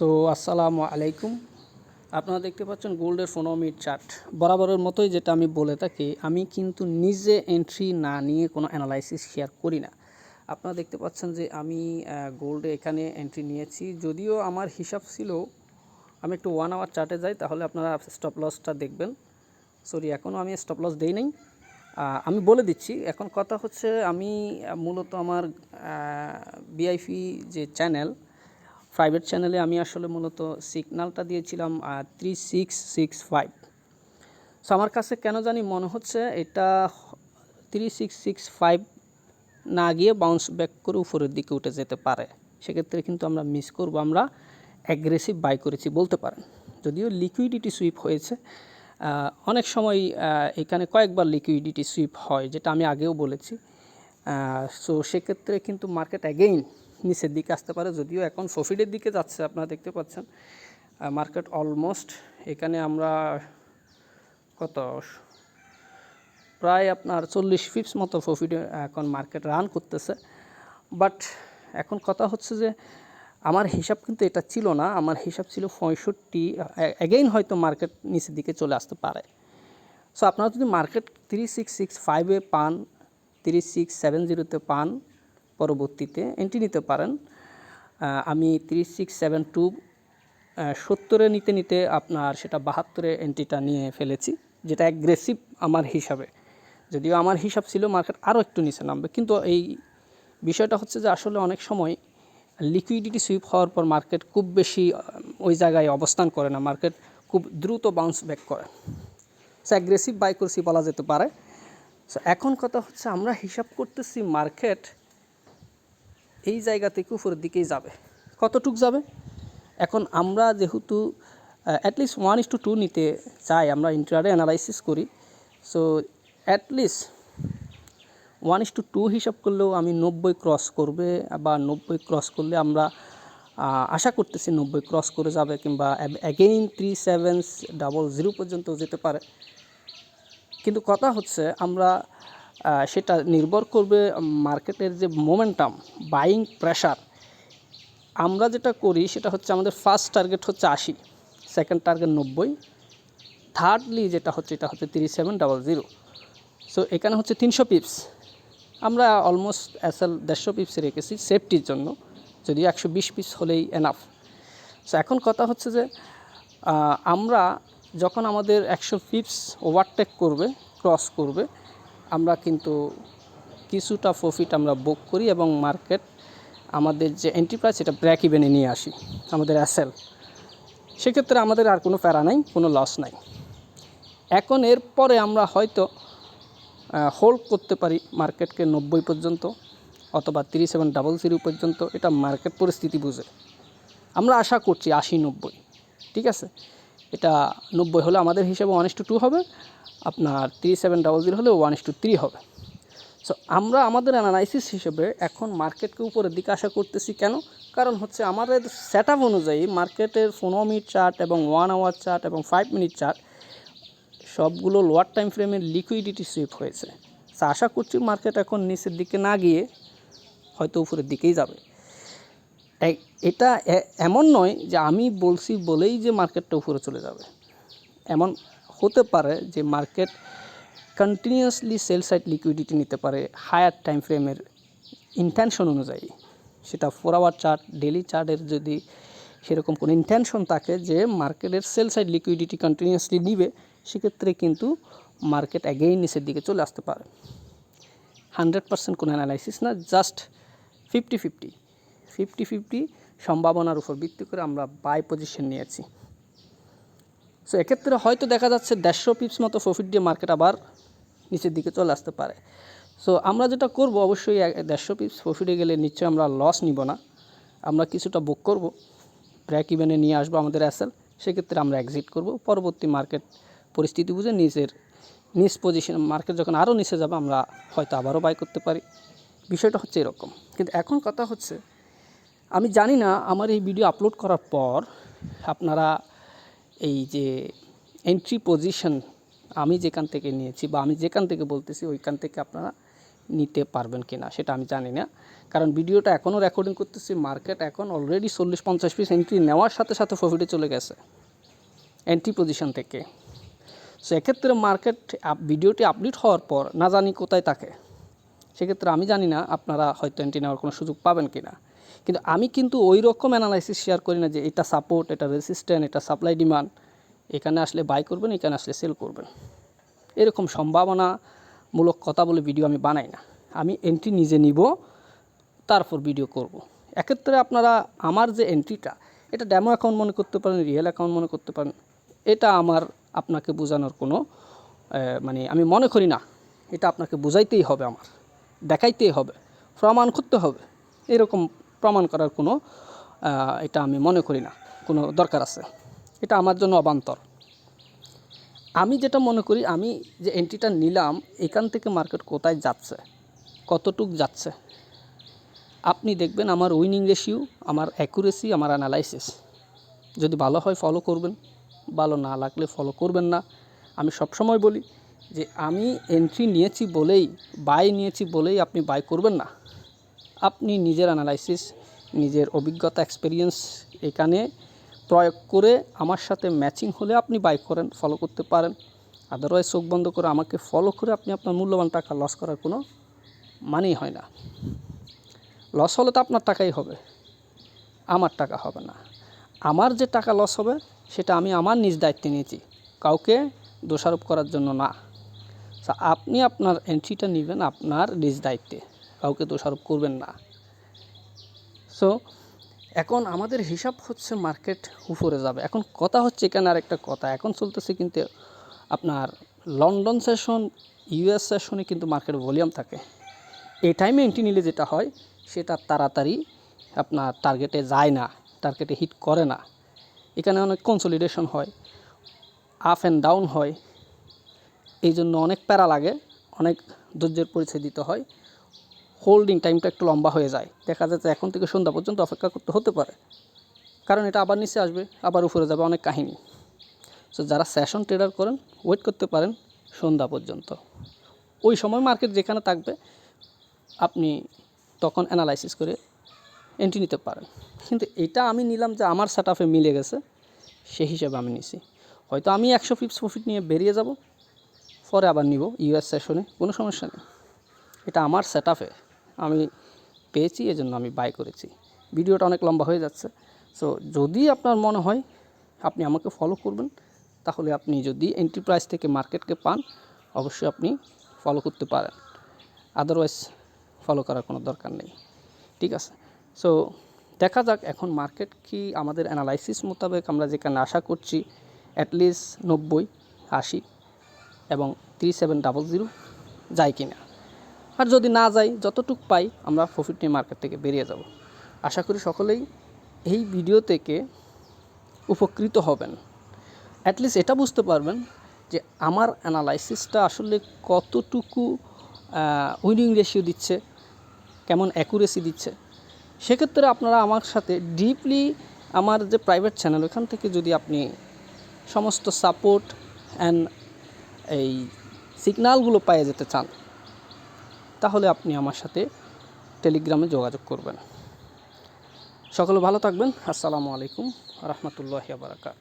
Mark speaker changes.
Speaker 1: So, আসসালামু আলাইকুম। আপনারা দেখতে পাচ্ছেন গোল্ডের ফোনোমিট চার্ট। বরাবরের মতোই যেটা আমি বলে থাকি, আমি কিন্তু নিজে এন্ট্রি না নিয়ে কোনো অ্যানালাইসিস শেয়ার করি না। আপনারা দেখতে পাচ্ছেন যে আমি গোল্ডে এখানে এন্ট্রি নিয়েছি। যদিও আমার হিসাব ছিল, আমি একটু ওয়ান আওয়ার চার্টে যাই, তাহলে আপনারা স্টপ লসটা দেখবেন। সরি এখনও আমি স্টপ লস দেই নাই। আমি বলে দিচ্ছি, এখন কথা হচ্ছে আমি মূলত আমার বিআইপি যে চ্যানেল প্রাইভেট চ্যানেলে আমি আসলে মূলত সিগনালটা দিয়েছিলাম three six six five so আমার কাছে কেন জানি মনে হচ্ছে এটা থ্রি সিক্স সিক্স ফাইভ না গিয়ে বাউন্স ব্যাক করে উপরের দিকে উঠে যেতে পারে। সেক্ষেত্রে কিন্তু আমরা মিস করব, আমরা অ্যাগ্রেসিভ বাই করেছি বলতে পারেন। যদিও লিকুইডিটি সুইপ হয়েছে অনেক সময় এখানে কয়েকবার লিকুইডিটি সুইপ হয়, যেটা আমি আগেও বলেছি। সো সেক্ষেত্রে কিন্তু মার্কেট অ্যাগেইন নিচের দিকে আসতে পারে। যদিও এখন প্রফিটের দিকে যাচ্ছে, আপনারা দেখতে পাচ্ছেন। মার্কেট অলমোস্ট এখানে আমরা কত? প্রায় আপনার চল্লিশ ফিপস মতো প্রফিটে এখন মার্কেট রান করতেছে। বাট এখন কথা হচ্ছে যে, আমার হিসাব কিন্তু এটা ছিল না। আমার হিসাব ছিল পঁয়ষট্টি অ্যাগেইন হয়তো মার্কেট নিচের দিকে চলে আসতে পারে। সো আপনারা যদি মার্কেট থ্রি সিক্স সিক্স ফাইভে পান থ্রি সিক্স সেভেন জিরোতে পান পরবর্তীতে এন্ট্রি নিতে পারেন। আমি থ্রি সিক্স সেভেন টু সত্তরে নিতে নিতে আপনার সেটা বাহাত্তরে এন্ট্রিটা নিয়ে ফেলেছি, যেটা অ্যাগ্রেসিভ আমার হিসাবে। যদিও আমার হিসাব ছিল মার্কেট আরও একটু নিচে নামবে, কিন্তু এই বিষয়টা হচ্ছে যে আসলে অনেক সময় লিকুইডিটি সুইপ হওয়ার পর মার্কেট খুব বেশি ওই জায়গায় অবস্থান করে না মার্কেট খুব দ্রুত বাউন্স ব্যাক করে। সো অ্যাগ্রেসিভ বাই করছি বলা যেতে পারে। সো এখন কথা হচ্ছে আমরা হিসাব করতেছি মার্কেট এই জায়গা থেকে উপরের দিকেই যাবে। কতটুক যাবে? এখন আমরা যেহেতু at least one is to two নিতে চাই, আমরা ইন্টারে অ্যানালাইসিস করি। So at least one is to two হিসাব করলেও আমি নব্বই ক্রস করবে বা নব্বই ক্রস করলে আমরা আশা করতেছি নব্বই ক্রস করে যাবে কিংবা again three seven double zero পর্যন্ত যেতে পারে। কিন্তু কথা হচ্ছে আমরা সেটা নির্ভর করবে মার্কেটের যে মোমেন্টাম বাইং প্রেশার আমরা যেটা করি, সেটা হচ্ছে আমাদের ফার্স্ট টার্গেট হচ্ছে আশি সেকেন্ড টার্গেট নব্বই থার্ডলি যেটা হচ্ছে, এটা হচ্ছে তিরিশ সেভেন ডাবল জিরো সো এখানে হচ্ছে তিনশো পিপস আমরা অলমোস্ট এসএল দেড়শো পিপস রেখেছি সেফটির জন্য যদি একশো বিশ পিস হলেই এনাফ সো এখন কথা হচ্ছে যে আমরা যখন আমাদের একশো পিপস ওভারটেক করবে ক্রস করবে আমরা কিন্তু কিছুটা প্রফিট আমরা বুক করি এবং মার্কেট আমাদের যে এন্ট্রি প্রাইস এটা ব্র্যাক ইভেনে নিয়ে আসি, আমাদের অ্যাসেল সেক্ষেত্রে আমাদের আর কোনো প্যারা নাই, কোনো লস নাই। এখন এরপরে আমরা হয়তো হোল্ড করতে পারি মার্কেটকে নব্বই পর্যন্ত অথবা তিরিশ সেভেন ডাবল জিরো পর্যন্ত, এটা মার্কেট পরিস্থিতি বুঝে। আমরা আশা করছি আশি, নব্বই, ঠিক আছে? এটা নব্বই হলে আমাদের হিসেবে ওয়ান টু টু হবে, আপনার থ্রি সেভেন ডাবল জিরো হলে ওয়ান টু থ্রি হবে। সো আমরা আমাদের অ্যানালাইসিস হিসেবে এখন মার্কেটকে উপরের দিকে আশা করতেছি কেন? কারণ হচ্ছে আমাদের সেট আপ অনুযায়ী মার্কেটের পনেরো মিনিট চার্ট এবং ওয়ান আওয়ার চার্ট এবং ফাইভ মিনিট চার্ট সবগুলো লোয়ার টাইম ফ্রেমের লিকুইডিটি সুইপ হয়েছে। আশা করছি মার্কেট এখন নিচের দিকে না গিয়ে হয়তো উপরের দিকেই যাবে। এটা এমন নয় যে আমি বলছি বলেই যে মার্কেটটা উপরে চলে যাবে। এমন হতে পারে যে market continuously sell side liquidity নিতে পারে হায়ার টাইম ফ্রেমের ইন্টেনশন অনুযায়ী। সেটা ফোর আওয়ার চার্ট ডেলি চার্টের যদি সেরকম কোনো ইন্টেনশন থাকে যে মার্কেটের সেল সাইড লিকুইডিটি কন্টিনিউয়াসলি নিবে, সেক্ষেত্রে কিন্তু মার্কেট অ্যাগেইন নিচের দিকে চলে আসতে পারে। হান্ড্রেড পার্সেন্ট কোনো অ্যানালাইসিস না just fifty fifty fifty fifty সম্ভাবনার উপর ভিত্তি করে আমরা বাই পজিশন নিয়েছি। সো এক্ষেত্রে হয়তো দেখা যাচ্ছে দেড়শো পিপস মতো প্রফিট দিয়ে মার্কেট আবার নিচের দিকে চলে আসতে পারে। সো আমরা যেটা করব অবশ্যই দেড়শো পিপস প্রফিটে গেলে নিশ্চয়ই আমরা লস নিব না। আমরা কিছুটা বুক করব ব্র্যাক ইভেনে নিয়ে আসব আমাদের অ্যাসেল সেক্ষেত্রে আমরা এক্সিট করব। পরবর্তী মার্কেট পরিস্থিতি বুঝে নিজের, নিজ পজিশন মার্কেট যখন আরও নিচে যাবে, আমরা হয়তো আবারও বাই করতে পারি। বিষয়টা হচ্ছে এরকম। কিন্তু এখন কথা হচ্ছে আমি জানি না, আমার এই ভিডিও আপলোড করার পর আপনারা এই যে এন্ট্রি পজিশন আমি যেখান থেকে নিয়েছি বা আমি যেখান থেকে বলতেছি, ওইখান থেকে আপনারা নিতে পারবেন কি না সেটা আমি জানি না। কারণ ভিডিওটা এখনও রেকর্ডিং করতেছি মার্কেট এখন অলরেডি চল্লিশ পঞ্চাশ পিস এন্ট্রি নেওয়ার সাথে সাথে প্রফিটে চলে গেছে এন্ট্রি পজিশন থেকে। সো এক্ষেত্রে মার্কেট ভিডিওটি আপডেট হওয়ার পর না জানি কোথায় থাকে, সেক্ষেত্রে আমি জানি না আপনারা হয়তো এন্ট্রি নেওয়ার কোনো সুযোগ পাবেন কি না কিন্তু আমি কিন্তু ওই রকম অ্যানালাইসিস শেয়ার করি না যে এটা সাপোর্ট এটা রেসিস্ট্যান্ট এটা সাপ্লাই ডিমান্ড এখানে আসলে বাই করবেন, এখানে আসলে সেল করবেন। এরকম সম্ভাবনামূলক কথা বলে ভিডিও আমি বানাই না। আমি এন্ট্রি নিজে নিব, তারপর ভিডিও করব। এক্ষেত্রে আপনারা আমার যে এন্ট্রিটা এটা ডেমো অ্যাকাউন্ট মনে করতে পারেন রিয়েল অ্যাকাউন্ট মনে করতে পারেন, এটা আমার আপনাকে বোঝানোর কোনো মানে আমি মনে করি না, এটা আপনাকে বোঝাইতেই হবে আমার, দেখাইতেই হবে, প্রমাণ করতে হবে, এরকম প্রমাণ করার কোনো এটা আমি মনে করি না। কোনো দরকার আছে। এটা আমার জন্য অবান্তর। আমি যেটা মনে করি, আমি যে এন্ট্রিটা নিলাম, এখান থেকে মার্কেট কোথায় যাচ্ছে? কতটুক যাচ্ছে? আপনি দেখবেন আমার উইনিং রেশিও আমার অ্যাকুরেসি আমার অ্যানালাইসিস যদি ভালো হয় ফলো করবেন। ভালো না লাগলে ফলো করবেন না। আমি সবসময় বলি যে, আমি এন্ট্রি নিয়েছি বলেই বাই নিয়েছি বলেই আপনি বাই করবেন না। আপনি নিজের অ্যানালাইসিস নিজের অভিজ্ঞতা এক্সপিরিয়েন্স এখানে প্রয়োগ করে আমার সাথে ম্যাচিং হলে আপনি বাই করেন ফলো করতে পারেন। আদারওয়াইজ চোখ বন্ধ করে আমাকে ফলো করে আপনি আপনার মূল্যবান টাকা লস করার কোনো মানেই হয় না। লস হলে তো আপনার টাকাই হবে, আমার টাকা হবে না। আমার যে টাকা লস হবে, সেটা আমি আমার নিজ দায়িত্বে নিয়েছি, কাউকে দোষারোপ করার জন্য না। আপনি আপনার এন্ট্রিটা নেবেন আপনার নিজ দায়িত্বে। কাউকে দোষারোপ করবেন না। সো এখন আমাদের হিসাব হচ্ছে মার্কেট উপরে যাবে। এখন কথা হচ্ছে এখানে আরেকটা কথা। এখন চলতেছে কিন্তু আপনার লন্ডন সেশন ইউএস সেশনে কিন্তু মার্কেট ভলিউম থাকে। এই টাইমে এন্ট্রি নিলে যেটা হয়, সেটা তাড়াতাড়ি আপনার টার্গেটে যায় না টার্গেটে হিট করে না। এখানে অনেক কনসলিডেশন হয় আপ অ্যান্ড ডাউন হয়। এই জন্য অনেক প্যারা লাগে, অনেক ধৈর্যের পরিচয় দিতে হয়। হোল্ডিং টাইমটা একটু লম্বা হয়ে যায়। দেখা যাচ্ছে এখন থেকে সন্ধ্যা পর্যন্ত অপেক্ষা করতে হতে পারে। কারণ এটা আবার নিচে আসবে, আবার উপরে যাবে অনেক কাহিনী। সো যারা সেশন ট্রেডার করেন ওয়েট করতে পারেন সন্ধ্যা পর্যন্ত। ওই সময় মার্কেট যেখানে থাকবে, আপনি তখন অ্যানালাইসিস করে এন্ট্রি নিতে পারেন। কিন্তু এটা আমি নিলাম যে আমার সেট আপে মিলে গেছে, সেই হিসাবে আমি নিছি। হয়তো আমি একশো পিপস প্রফিট নিয়ে বেরিয়ে যাব, পরে আবার নিব ইউএস সেশনে কোনো সমস্যা নেই। এটা আমার সেট আমি পেয়েছি, এজন্য আমি বাই করেছি। ভিডিওটা অনেক লম্বা হয়ে যাচ্ছে। সো যদি আপনার মনে হয় আপনি আমাকে ফলো করবেন, তাহলে আপনি যদি এন্ট্রি প্রাইস থেকে মার্কেটকে পান, অবশ্যই আপনি ফলো করতে পারেন। আদারওয়াইজ ফলো করার কোনো দরকার নেই। ঠিক আছে? সো দেখা যাক এখন মার্কেট কি আমাদের অ্যানালাইসিস মোতাবেক আমরা যেখানে আশা করছি অ্যাটলিস্ট নব্বই, আশি এবং থ্রি সেভেন ডাবল জিরো যায় কি না আর যদি না যাই, যতটুক পাই, আমরা প্রফিট নিয়ে মার্কেট থেকে বেরিয়ে যাব। আশা করি সকলেই এই ভিডিও থেকে উপকৃত হবেন। অ্যাটলিস্ট এটা বুঝতে পারবেন যে আমার অ্যানালাইসিসটা আসলে কতটুকু উইনিং রেশিও দিচ্ছে, কেমন অ্যাকুরেসি দিচ্ছে। সেক্ষেত্রে আপনারা আমার সাথে ডিপলি আমার যে প্রাইভেট চ্যানেল ওখান থেকে যদি আপনি সমস্ত সাপোর্ট অ্যান্ড এই সিগনালগুলো পেয়ে যেতে চান তাহলে আপনি আমার সাথে টেলিগ্রামে যোগাযোগ করবেন। সকলে ভালো থাকবেন। আসসালামু আলাইকুম। রহমতুল্লাহ বারাকাত